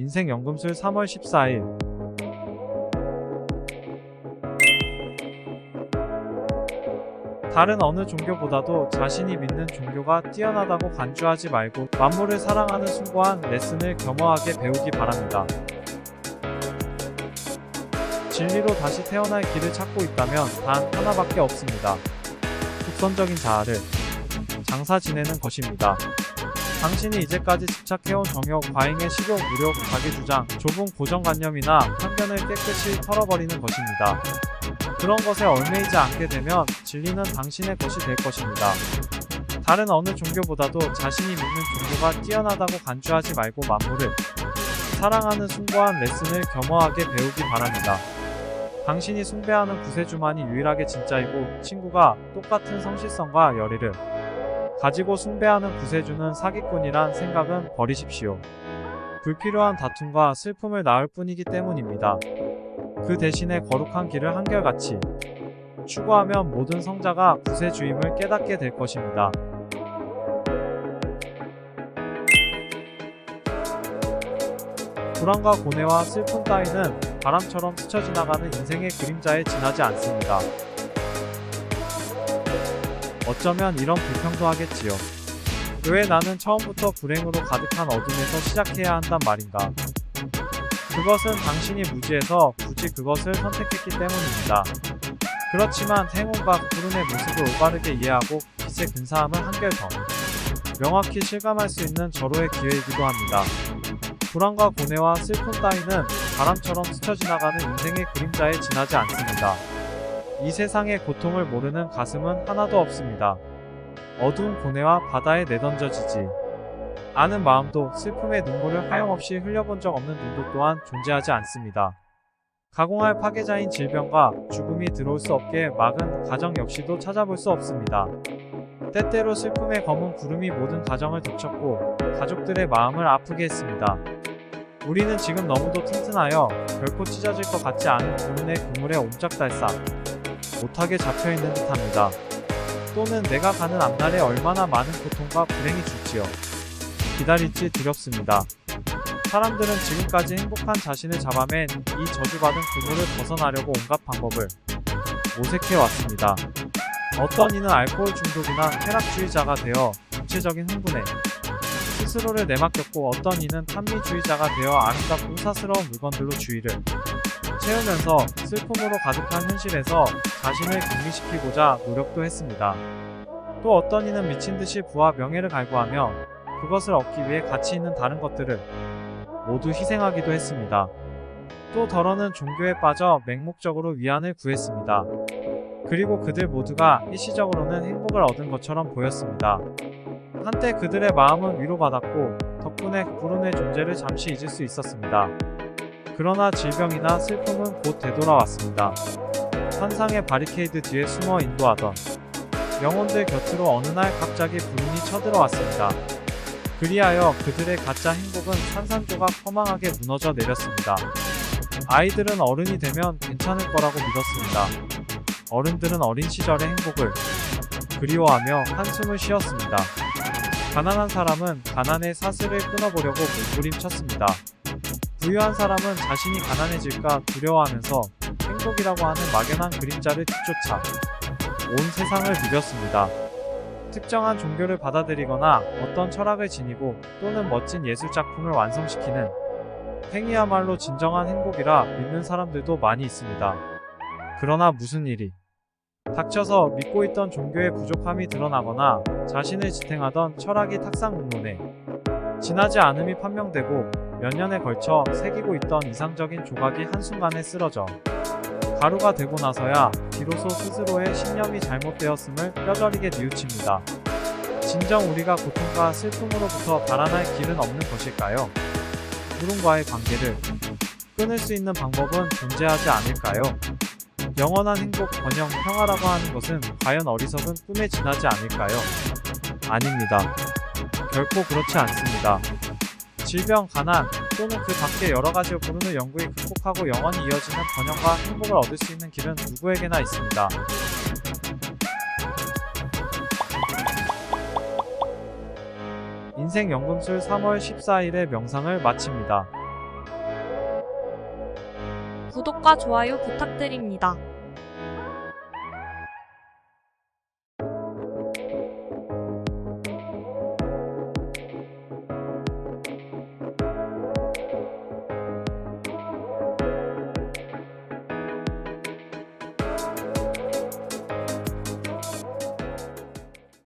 인생 연금술 3월 14일 다른 어느 종교보다도 자신이 믿는 종교가 뛰어나다고 간주하지 말고 만물을 사랑하는 숭고한 레슨을 겸허하게 배우기 바랍니다. 진리로 다시 태어날 길을 찾고 있다면 단 하나밖에 없습니다. 국선적인 자아를 장사 지내는 것입니다. 당신이 이제까지 집착해온 정욕, 과잉의 식욕, 무력, 자기주장, 좁은 고정관념이나 편견을 깨끗이 털어버리는 것입니다. 그런 것에 얽매이지 않게 되면 진리는 당신의 것이 될 것입니다. 다른 어느 종교보다도 자신이 믿는 종교가 뛰어나다고 간주하지 말고 만물을 사랑하는 숭고한 레슨을 겸허하게 배우기 바랍니다. 당신이 숭배하는 구세주만이 유일하게 진짜이고 친구가 똑같은 성실성과 열의를 가지고 숭배하는 구세주는 사기꾼이란 생각은 버리십시오. 불필요한 다툼과 슬픔을 낳을 뿐이기 때문입니다. 그 대신에 거룩한 길을 한결같이 추구하면 모든 성자가 구세주임을 깨닫게 될 것입니다. 불안과 고뇌와 슬픔 따위는 바람처럼 스쳐 지나가는 인생의 그림자에 지나지 않습니다. 어쩌면 이런 불평도 하겠지요. 왜 나는 처음부터 불행으로 가득한 어둠에서 시작해야 한단 말인가? 그것은 당신이 무지해서 굳이 그것을 선택했기 때문입니다. 그렇지만 행운과 구름의 모습을 올바르게 이해하고 빛의 근사함을 한결 더 명확히 실감할 수 있는 절호의 기회이기도 합니다. 불안과 고뇌와 슬픔 따위는 바람처럼 스쳐 지나가는 인생의 그림자에 지나지 않습니다. 이 세상의 고통을 모르는 가슴은 하나도 없습니다. 어두운 고뇌와 바다에 내던져지지. 아는 마음도 슬픔의 눈물을 하염없이 흘려본 적 없는 눈도 또한 존재하지 않습니다. 가공할 파괴자인 질병과 죽음이 들어올 수 없게 막은 가정 역시도 찾아볼 수 없습니다. 때때로 슬픔의 검은 구름이 모든 가정을 덮쳤고 가족들의 마음을 아프게 했습니다. 우리는 지금 너무도 튼튼하여 결코 찢어질 것 같지 않은 구름의 그물에 옴짝달싹 못하게 잡혀있는 듯합니다. 또는 내가 가는 앞날에 얼마나 많은 고통과 불행이 줄지요. 기다릴지 두렵습니다. 사람들은 지금까지 행복한 자신을 잡아맨 이 저주받은 그물을 벗어나려고 온갖 방법을 모색해 왔습니다. 어떤 이는 알코올 중독이나 쾌락주의자가 되어 육체적인 흥분에 스스로를 내맡겼고 어떤 이는 탐미주의자가 되어 아름답고 사스러운 물건들로 주의를 채우면서 슬픔으로 가득한 현실에서 자신을 격리시키고자 노력도 했습니다. 또 어떤 이는 미친 듯이 부와 명예를 갈구하며 그것을 얻기 위해 가치 있는 다른 것들을 모두 희생하기도 했습니다. 또 덜어는 종교에 빠져 맹목적으로 위안을 구했습니다. 그리고 그들 모두가 일시적으로는 행복을 얻은 것처럼 보였습니다. 한때 그들의 마음은 위로받았고 덕분에 불운의 존재를 잠시 잊을 수 있었습니다. 그러나 질병이나 슬픔은 곧 되돌아왔습니다. 환상의 바리케이드 뒤에 숨어 인도하던 영혼들 곁으로 어느 날 갑자기 불운이 쳐들어왔습니다. 그리하여 그들의 가짜 행복은 산산조각 허망하게 무너져 내렸습니다. 아이들은 어른이 되면 괜찮을 거라고 믿었습니다. 어른들은 어린 시절의 행복을 그리워하며 한숨을 쉬었습니다. 가난한 사람은 가난의 사슬을 끊어보려고 몸부림쳤습니다. 부유한 사람은 자신이 가난해질까 두려워하면서 행복이라고 하는 막연한 그림자를 뒤쫓아 온 세상을 누볐습니다. 특정한 종교를 받아들이거나 어떤 철학을 지니고 또는 멋진 예술작품을 완성시키는 행위야말로 진정한 행복이라 믿는 사람들도 많이 있습니다. 그러나 무슨 일이 닥쳐서 믿고 있던 종교의 부족함이 드러나거나 자신을 지탱하던 철학이 탁상 공론에 지나지 않음이 판명되고 몇 년에 걸쳐 새기고 있던 이상적인 조각이 한순간에 쓰러져 가루가 되고 나서야 비로소 스스로의 신념이 잘못되었음을 뼈저리게 뉘우칩니다. 진정 우리가 고통과 슬픔으로부터 달아날 길은 없는 것일까요? 구름과의 관계를 끊을 수 있는 방법은 존재하지 않을까요? 영원한 행복, 번영, 평화라고 하는 것은 과연 어리석은 꿈에 지나지 않을까요? 아닙니다. 결코 그렇지 않습니다. 질병, 가난, 또는 그 밖의 여러 가지 고문을 연구히 극복하고 영원히 이어지는 번영과 행복을 얻을 수 있는 길은 누구에게나 있습니다. 인생 연금술 3월 14일에 명상을 마칩니다. 구독과 좋아요 부탁드립니다.